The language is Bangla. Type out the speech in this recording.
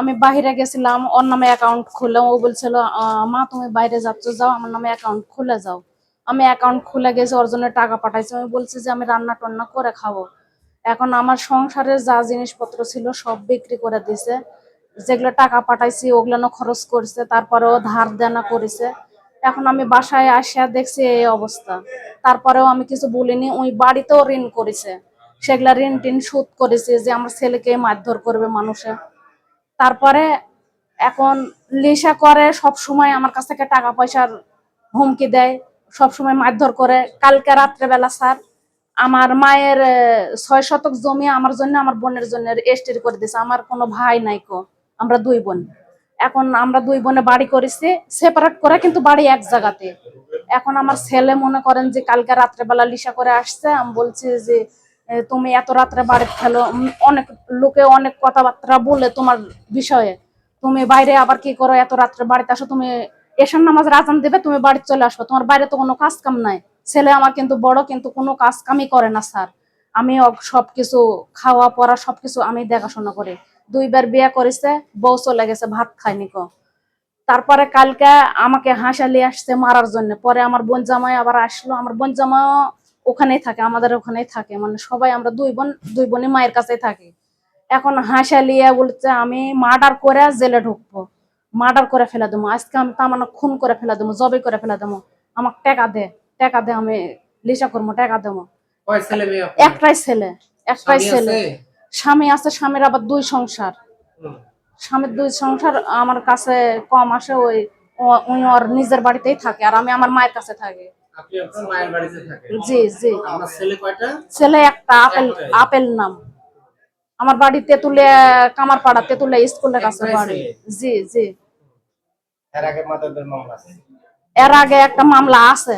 আমি বাইরে গেছিলাম, ওর নামে অ্যাকাউন্ট খুলে, ও বলছিল মা, তুমি বাইরে যাচ্ছ, যাও, আমার নামে অ্যাকাউন্ট খুলে যাও। আমি অ্যাকাউন্ট খুলে গেছি, ওর জন্য টাকা পাঠাইছি। আমি বলছি যে, আমি রান্না টান্না করে খাব। এখন আমার সংসারের যা জিনিসপত্র ছিল, সব বিক্রি করে দিছে। যেগুলো টাকা পাঠাইছি, ওগুলো খরচ করছে, তারপরেও ধার দেনা করেছে। এখন আমি বাসায় আসিয়া দেখছি এই অবস্থা। তারপরেও আমি কিছু বলিনি, ওই বাড়িতেও ঋণ করেছে। সেগুলা ঋণ টিন শোধ করেছে যে, আমার ছেলেকে মারধর করবে মানুষে। তারপরে এখন লিসা করে সব সময় আমার কাছ থেকে টাকা পয়সার হুমকি দেয় সব সময় মারধর করে। কালকে রাত্রেবেলা স্যার, আমার মায়ের ছয় শতক জমি আমার জন্য, আমার বোনের জন্য এস্টের করে দিছে। আমার কোনো ভাই নাই কো, আমরা দুই বোন। এখন আমরা দুই বোনে বাড়ি করেছি সেপারেট করে কিন্তু বাড়ি এক জায়গাতে। এখন আমার ছেলে মনে করেন যে কালকে রাত্রেবেলা লিসা করে আসছে, আমি বলছি যে তুমি এত রাত্রে বাড়ি খেলো অনেক লোকে অনেক কথাবার্তা বলে তোমার বিষয়ে। তুমি বাইরে আবার কি করো, এত রাত্রে বাড়িতে আসো, তুমি এশার নামাজ রাজান দেবে, তুমি বাড়ি চলে আসো। তোমার বাইরে তো কোনো কাজ কাম নাই। ছেলে আমার কিন্তু বড়, কিন্তু কোনো কাজ কামই করে না, স্যার। আমি সবকিছু খাওয়া, পড়া, সবকিছু আমি দেখাশোনা করি। দুইবার বিয়ে করেছে, বউ চলে গেছে, ভাত খায়নি কো। তারপরে কালকে আমাকে হাসালি আসছে মারার জন্য। পরে আমার বোন জামাই আবার আসলো। আমার বোন জামা ওখানেই থাকে আমাদের ওখানেই থাকে। মানে সবাই আমরা দুই বোন দুই বোনই মায়ের কাছেই থাকি। এখন হাসালিয়া বলছে আমি মার্ডার করে জেলে ঢুকবো। মার্ডার করে ফেলে দেবো। আজকে আমি তার খুন করে ফেলে দেবো জবে করে ফেলে দেবো। আমাকে টাকা দে টাকা দে আমি লিসা করব টাকা দেবো? একটাই ছেলে একটাই ছেলে। স্বামী আছে স্বামীর আবার দুই সংসার। স্বামীর দুই সংসার আমার কাছে কম আসে ওই ও- উনি ওর নিজের বাড়িতেই থাকে আর আমি আমার মায়ের কাছে থাকি। আপনি আপনার মায়ের বাড়িতে থাকেন। জি জি। ছেলে একটা আপেল আপেল নাম। আমার বাড়ি তেঁতুলিয়া কামারপাড়া তেতুলিয়া স্কুলের কাছে বাড়ি। জি জি। এর আগে মাদকের মামলা আছে। এর আগে একটা মামলা আছে।